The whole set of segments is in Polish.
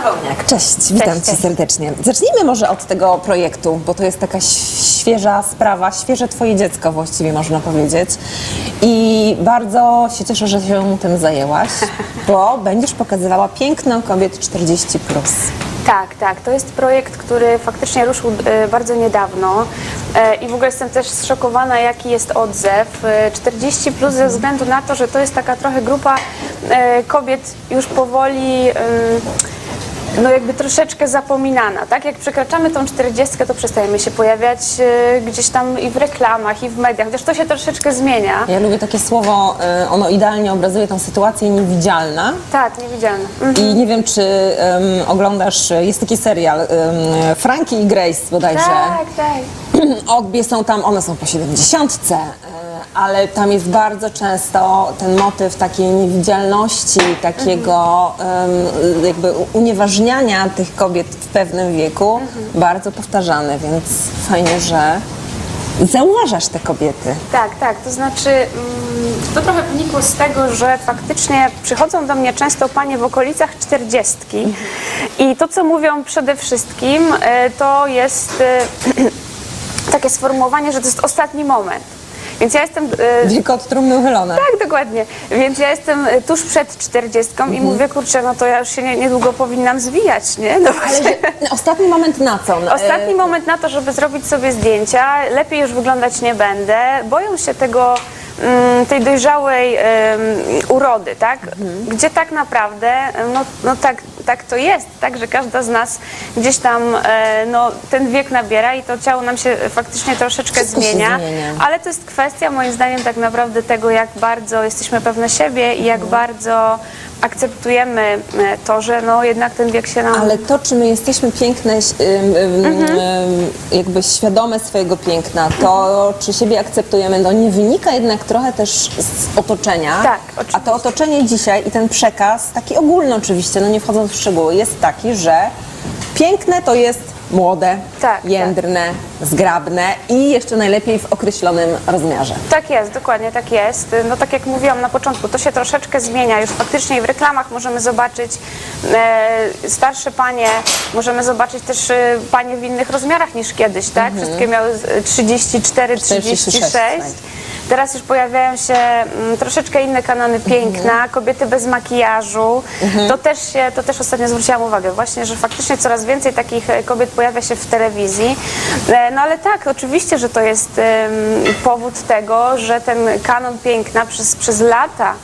Wołniak. Cześć, witam Cześć, Cię cześć. serdecznie. Zacznijmy może od tego projektu, bo to jest taka świeża sprawa, świeże Twoje dziecko właściwie można powiedzieć. I bardzo się cieszę, że się tym zajęłaś, bo będziesz pokazywała piękno kobiet 40+. Tak, tak. To jest projekt, który faktycznie ruszył e, bardzo niedawno e, i w ogóle jestem też zszokowana, jaki jest odzew. E, 40 plus ze względu na to, że to jest taka trochę grupa e, kobiet już powoli. Em, no jakby troszeczkę zapominana, tak? Jak przekraczamy tą 40, to przestajemy się pojawiać e, gdzieś tam i w reklamach, i w mediach, chociaż to się troszeczkę zmienia. Ja lubię takie słowo, y, ono idealnie obrazuje tą sytuację niewidzialna. Tak, niewidzialna. Mm. I nie wiem, czy em, oglądasz, jest taki serial um, Frankie i Grace bodajże. Tak, tak. Obie są tam, one są po 70, e, ale tam jest bardzo często ten motyw takiej niewidzialności, takiego em, jakby unieważniania tych kobiet w pewnym wieku bardzo powtarzany, więc fajnie, że zauważasz te kobiety. Tak, tak. To znaczy, mm, to trochę wynikło z tego, że faktycznie przychodzą do mnie często panie w okolicach czterdziestki i to, co mówią przede wszystkim, e, to jest e, takie sformułowanie, że to jest ostatni moment. Więc ja jestem. e, Wiek od trumny uchylone. tak, dokładnie. Więc ja jestem e, tuż przed czterdziestką i mówię, kurczę, no to ja już się nie, niedługo powinnam zwijać, nie? No Ale właśnie. że, ostatni moment na co? No, Ostatni e, moment na to, żeby zrobić sobie zdjęcia, lepiej już wyglądać nie będę. Boją się tego, mm, tej dojrzałej em, urody, tak? Gdzie tak naprawdę, no, no tak, tak to jest, tak? Że każda z nas gdzieś tam e, no, ten wiek nabiera i to ciało nam się faktycznie troszeczkę zmienia. zmienia. Ale to jest kwestia moim zdaniem tak naprawdę tego, jak bardzo jesteśmy pewne siebie i jak Mhm. bardzo akceptujemy e, to, że no jednak ten wiek się nam... Ale to, czy my jesteśmy piękne, ym, ym, Mhm. jakby świadome swojego piękna, to czy siebie akceptujemy, no nie wynika jednak trochę też z otoczenia. Tak, A oczywiście. to otoczenie dzisiaj i ten przekaz, taki ogólny oczywiście, no nie wchodząc w szczegóły, jest taki, że piękne to jest młode, Tak, jędrne, zgrabne i jeszcze najlepiej w określonym rozmiarze. Tak jest, dokładnie tak jest. No tak jak mówiłam na początku, to się troszeczkę zmienia. Już faktycznie w reklamach możemy zobaczyć e, starsze panie, możemy zobaczyć też e, panie w innych rozmiarach niż kiedyś, tak? Mhm. Wszystkie miały e, 34, 36. 46, tak. Teraz już pojawiają się mm, troszeczkę inne kanony piękna, Mhm. kobiety bez makijażu. To, też się, to też ostatnio zwróciłam uwagę właśnie, że faktycznie coraz więcej takich e, kobiet pojawia się w telewizji. E, No ale tak, oczywiście, że to jest em, powód tego, że ten kanon piękna przez, przez lata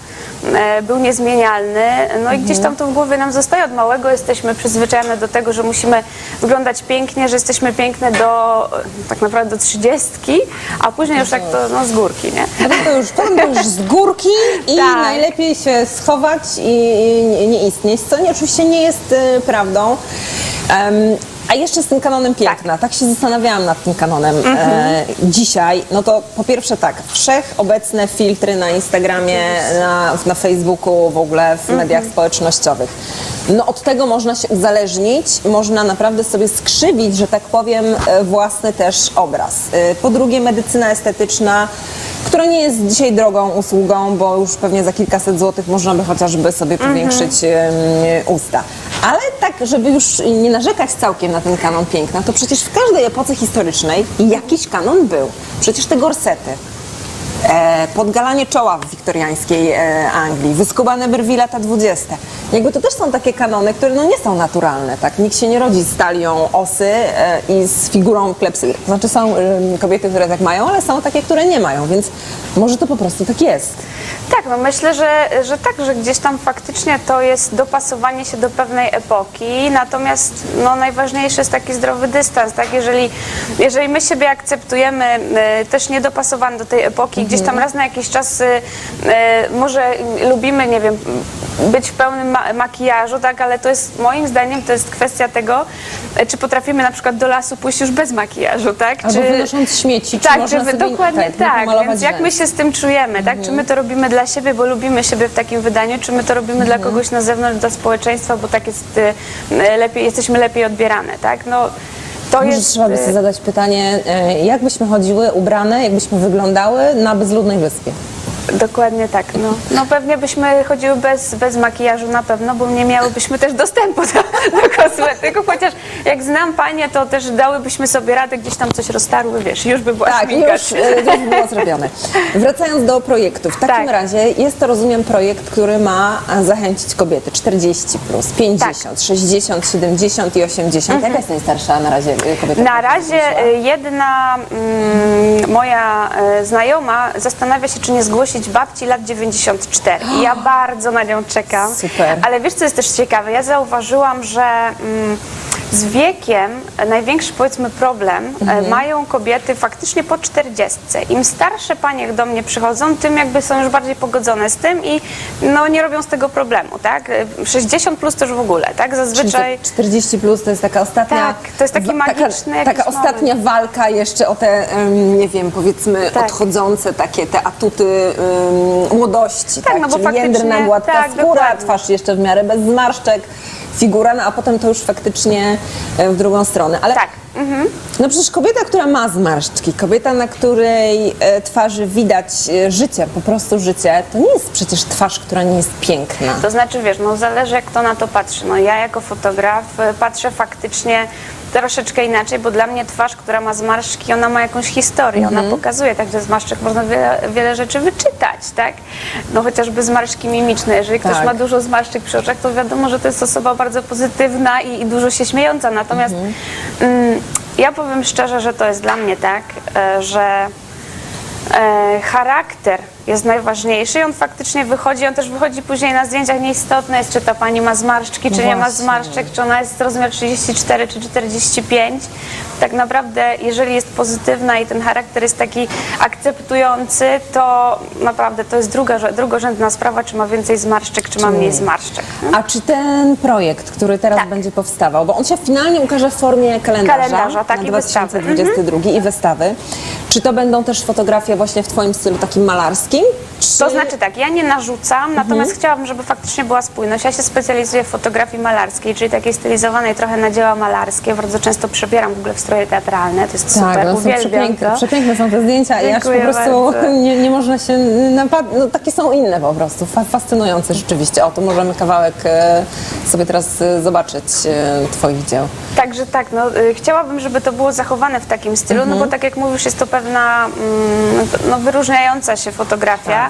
był niezmienialny. No i gdzieś tam to w głowie nam zostaje. Od małego jesteśmy przyzwyczajone do tego, że musimy wyglądać pięknie, że jesteśmy piękne do e, tak naprawdę do trzydziestki, a później już tak to no, z górki, nie? Potem to już, to już z górki i Tak. najlepiej się schować i, i nie, nie istnieć, co nie, oczywiście nie jest e, prawdą. Em, a jeszcze z tym kanonem piękna, tak, się zastanawiałam nad tym kanonem e, dzisiaj. No to po pierwsze tak, wszechobecne filtry na Instagramie, na, na Facebooku, w ogóle w mediach społecznościowych. No od tego można się uzależnić, można naprawdę sobie skrzywić, że tak powiem, e, własny też obraz. E, Po drugie medycyna estetyczna, która nie jest dzisiaj drogą usługą, bo już pewnie za kilkaset złotych można by chociażby sobie powiększyć em, usta. Ale tak, żeby już nie narzekać całkiem na ten kanon piękna, to przecież w każdej epoce historycznej jakiś kanon był. Przecież te gorsety, e, podgalanie czoła w wiktoriańskiej e, Anglii, wyskubane brwi lata 20. Jakby to też są takie kanony, które no nie są naturalne, tak? Nikt się nie rodzi z talią osy e, i z figurą klepsy. Znaczy są e, kobiety, które tak mają, ale są takie, które nie mają, więc może to po prostu tak jest. Tak, no myślę, że, że tak, że gdzieś tam faktycznie to jest dopasowanie się do pewnej epoki, natomiast no, najważniejszy jest taki zdrowy dystans, tak? Jeżeli, jeżeli my siebie akceptujemy e, też niedopasowane do tej epoki, gdzieś tam raz na jakiś czas e, e, może lubimy, nie wiem, być w pełnym ma- makijażu, tak, ale to jest moim zdaniem to jest kwestia tego, e, czy potrafimy na przykład do lasu pójść już bez makijażu, tak? Albo czy, wynosząc śmieci, czy tak, można wy, sobie dokładnie tak, tak, więc jak my się z tym czujemy, tak? Czy my to robimy dla siebie, bo lubimy siebie w takim wydaniu, czy my to robimy dla kogoś na zewnątrz, dla społeczeństwa, bo tak jest e, lepiej, jesteśmy lepiej odbierane, tak? No, to Może jest... trzeba by sobie e, zadać pytanie, e, jak byśmy chodziły ubrane, jak byśmy wyglądały na bezludnej wyspie? Dokładnie tak. No, no pewnie byśmy chodziły bez, bez makijażu na pewno, bo nie miałybyśmy też dostępu do, do kosmetyków, chociaż jak znam panie, to też dałybyśmy sobie radę, gdzieś tam coś roztarły, wiesz, już by była Tak, szminka. już, e, już było zrobione. Wracając do projektu. W takim Tak. razie jest to, rozumiem, projekt, który ma zachęcić kobiety 40+, plus, 50, 60, 70 i 80. Jaka jest najstarsza na razie e, kobieta? Na która razie y, jedna mm, moja y, znajoma zastanawia się, czy nie zgłosić babci lat 94. I ja bardzo na nią czekam. Super. Ale wiesz, co jest też ciekawe? Ja zauważyłam, że mm, z wiekiem e, największy, powiedzmy, problem e, Mhm. mają kobiety faktycznie po 40. Im starsze panie do mnie przychodzą, tym jakby są już bardziej pogodzone z tym i no, nie robią z tego problemu, tak? E, 60 plus też w ogóle, tak? Zazwyczaj... te 40 plus to jest taka ostatnia. Tak, to jest taki magiczny Taka, taka ostatnia walka jeszcze o te, nie wiem, powiedzmy, Tak. odchodzące takie te atuty em, młodości. Tak, Tak, no bo Czyli faktycznie- jędrna, gładka tak, skóra, dokładnie. twarz jeszcze w miarę bez zmarszczek, figura, no a potem to już faktycznie e, w drugą stronę. Ale Tak. No przecież kobieta, która ma zmarszczki, kobieta, na której e, twarzy widać e, życie, po prostu życie, to nie jest przecież twarz, która nie jest piękna. To znaczy, wiesz, no zależy jak kto na to patrzy. No ja jako fotograf y, patrzę faktycznie troszeczkę inaczej, bo dla mnie twarz, która ma zmarszczki, ona ma jakąś historię, Mhm. ona pokazuje, także z zmarszczek można wiele, wiele rzeczy wyczytać, tak? No chociażby zmarszczki mimiczne. Jeżeli ktoś Tak. ma dużo zmarszczek przy oczach, to wiadomo, że to jest osoba bardzo pozytywna i, i dużo się śmiejąca. Natomiast Mhm. mm, ja powiem szczerze, że to jest dla mnie tak, e, że e, charakter jest najważniejszy i on faktycznie wychodzi, on też wychodzi później na zdjęciach. Nieistotne jest, czy ta pani ma zmarszczki, No czy nie ma zmarszczek, czy ona jest rozmiar 34 czy 45. Tak naprawdę, jeżeli jest pozytywna i ten charakter jest taki akceptujący, to naprawdę to jest druga, drugorzędna sprawa, czy ma więcej zmarszczek, czy ma mniej zmarszczek. A czy ten projekt, który teraz Tak. będzie powstawał, bo on się finalnie ukaże w formie kalendarza, Kalendarza, tak, na i wystawy. Mhm. 2022 i wystawy, czy to będą też fotografie właśnie w Twoim stylu takim malarskim? Czy... To znaczy tak, ja nie narzucam, Mhm. natomiast chciałabym, żeby faktycznie była spójność. Ja się specjalizuję w fotografii malarskiej, czyli takiej stylizowanej trochę na dzieła malarskie. Bardzo często przebieram w ogóle w stroje teatralne, to jest tak, super, są uwielbiam przepiękne, to. przepiękne są te zdjęcia i aż po prostu nie, nie można się napad... no takie są inne po prostu, fa- fascynujące rzeczywiście. O, tu możemy kawałek e, sobie teraz e, zobaczyć e, Twoich dzieł. Także tak, no, chciałabym, żeby to było zachowane w takim stylu, no bo tak jak mówisz, jest to pewna mm, no, wyróżniająca się fotografia, e,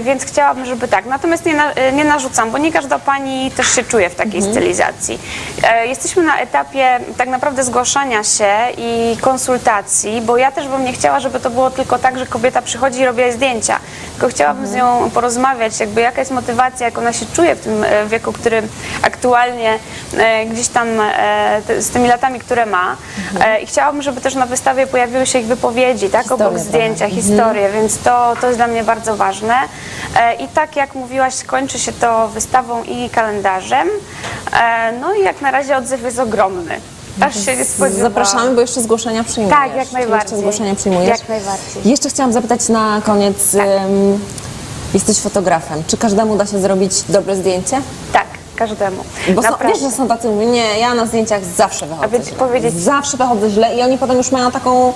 więc chciałabym, żeby tak. Natomiast nie, na, e, nie narzucam, bo nie każda pani też się czuje w takiej stylizacji. E, Jesteśmy na etapie tak naprawdę zgłaszania się i konsultacji, bo ja też bym nie chciała, żeby to było tylko tak, że kobieta przychodzi i robi jej zdjęcia, tylko chciałabym z nią porozmawiać, jakby jaka jest motywacja, jak ona się czuje w tym e, wieku, którym aktualnie e, gdzieś tam e, z tymi latami, które ma. E, I chciałabym, żeby też na wystawie pojawiły się ich wypowiedzi, tak, Historie, obok zdjęcia, tak. historie, więc to, to jest dla mnie bardzo ważne. E, I tak jak mówiłaś, kończy się to wystawą i kalendarzem. E, No i jak na razie odzew jest ogromny. Aż się nie spodziewałam. Zapraszamy, bo jeszcze zgłoszenia przyjmujesz. Tak, jak najbardziej. Jeszcze zgłoszenia przyjmujesz? Jak najbardziej. Jeszcze chciałam zapytać na koniec. Tak. jesteś fotografem. Czy każdemu da się zrobić dobre zdjęcie? Tak, każdemu. Bo są, Naprawdę. wiesz, że są tacy, mówią, nie, ja na zdjęciach zawsze wychodzę A więc źle. powiedzieć- Zawsze wychodzę źle i oni potem już mają taką,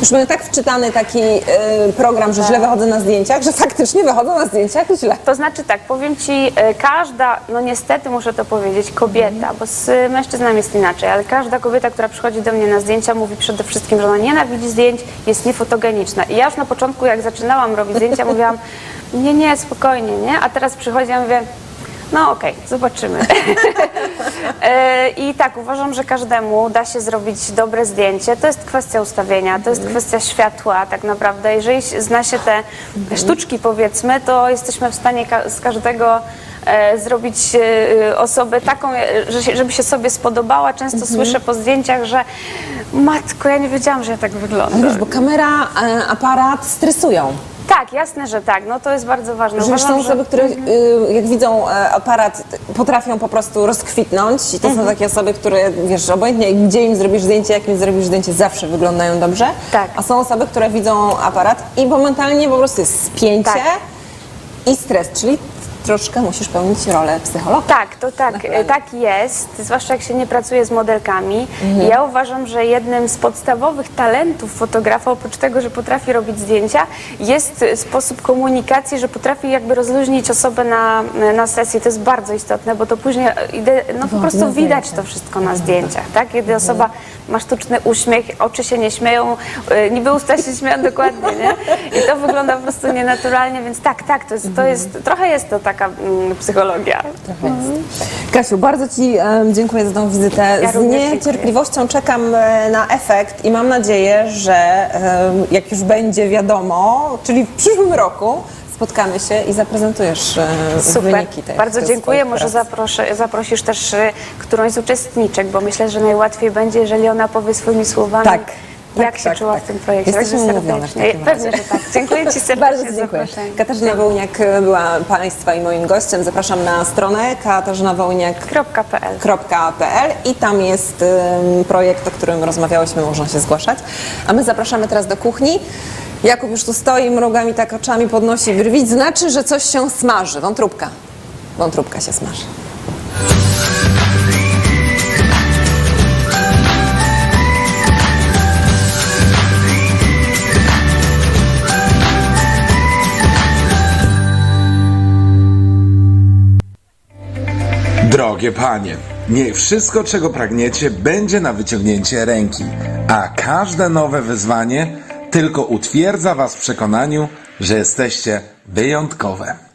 już mają tak wczytany taki y, program, że źle wychodzę na zdjęciach, że faktycznie wychodzą na zdjęciach źle. To znaczy tak, powiem Ci, e, każda, no niestety muszę to powiedzieć, kobieta, bo z e, mężczyznami jest inaczej, ale każda kobieta, która przychodzi do mnie na zdjęcia, mówi przede wszystkim, że ona nienawidzi zdjęć, jest niefotogeniczna. I ja już na początku, jak zaczynałam robić zdjęcia, mówiłam, nie, nie, spokojnie, nie? A teraz przychodzi, ja mówię, no okej, zobaczymy. E, I tak, uważam, że każdemu da się zrobić dobre zdjęcie. To jest kwestia ustawienia, to jest kwestia światła tak naprawdę. Jeżeli się- zna się te sztuczki powiedzmy, to jesteśmy w stanie ka- z każdego e, zrobić e, osobę taką, e, że się, żeby się sobie spodobała. Często słyszę po zdjęciach, że matko, ja nie wiedziałam, że ja tak wyglądam. Wiesz, bo kamera, e, aparat stresują. Tak, jasne, że tak. No to jest bardzo ważne. Że wiesz, są Uważam, że- osoby, które y, jak widzą e, aparat, t- potrafią po prostu rozkwitnąć i to Mhm. są takie osoby, które, wiesz, obojętnie gdzie im zrobisz zdjęcie, jak im zrobisz zdjęcie, zawsze wyglądają dobrze. Tak. A są osoby, które widzą aparat i momentalnie po prostu jest spięcie Tak. i stres, czyli troszkę musisz pełnić rolę psychologa. Tak, to tak, tak jest, zwłaszcza jak się nie pracuje z modelkami. Mhm. Ja uważam, że jednym z podstawowych talentów fotografa, oprócz tego, że potrafi robić zdjęcia, jest sposób komunikacji, że potrafi jakby rozluźnić osobę na, na sesji. To jest bardzo istotne, bo to później idę, no po prostu zdjęcie. widać to wszystko na zdjęciach, tak? Kiedy osoba ma sztuczny uśmiech, oczy się nie śmieją, y, niby usta się śmieją dokładnie, nie? I to wygląda po prostu nienaturalnie, więc tak, tak, to jest, to jest trochę jest to taka mm, psychologia. Kasiu, bardzo Ci dziękuję za tą wizytę. Ja Z również niecierpliwością czekam e, na efekt i mam nadzieję, że jak już będzie wiadomo, czyli w przyszłym roku spotkamy się i zaprezentujesz e, Super, wyniki tej bardzo tej dziękuję. Może zaproszę, zaprosisz też y, którąś z uczestniczek, bo myślę, że najłatwiej będzie, jeżeli ona powie swoimi słowami, Tak, jak tak, się tak, czuła tak. w tym projekcie. Jesteśmy umówione w takim Pewnie, razie. że tak. Dziękuję Ci serdecznie Bardzo dziękuję. zaproszenie. Katarzyna Wołniak e, była Państwa i moim gościem. Zapraszam na stronę katarzynawołniak.pl .pl. i tam jest ym, projekt, o którym rozmawiałyśmy, można się zgłaszać. A my zapraszamy teraz do kuchni. Jakub już tu stoi, mruga mi tak oczami, podnosi brwi, znaczy, że coś się smaży. Wątróbka. Wątróbka się smaży. Drogie panie, niech wszystko, czego pragniecie, będzie na wyciągnięcie ręki, a każde nowe wyzwanie tylko utwierdza was w przekonaniu, że jesteście wyjątkowe.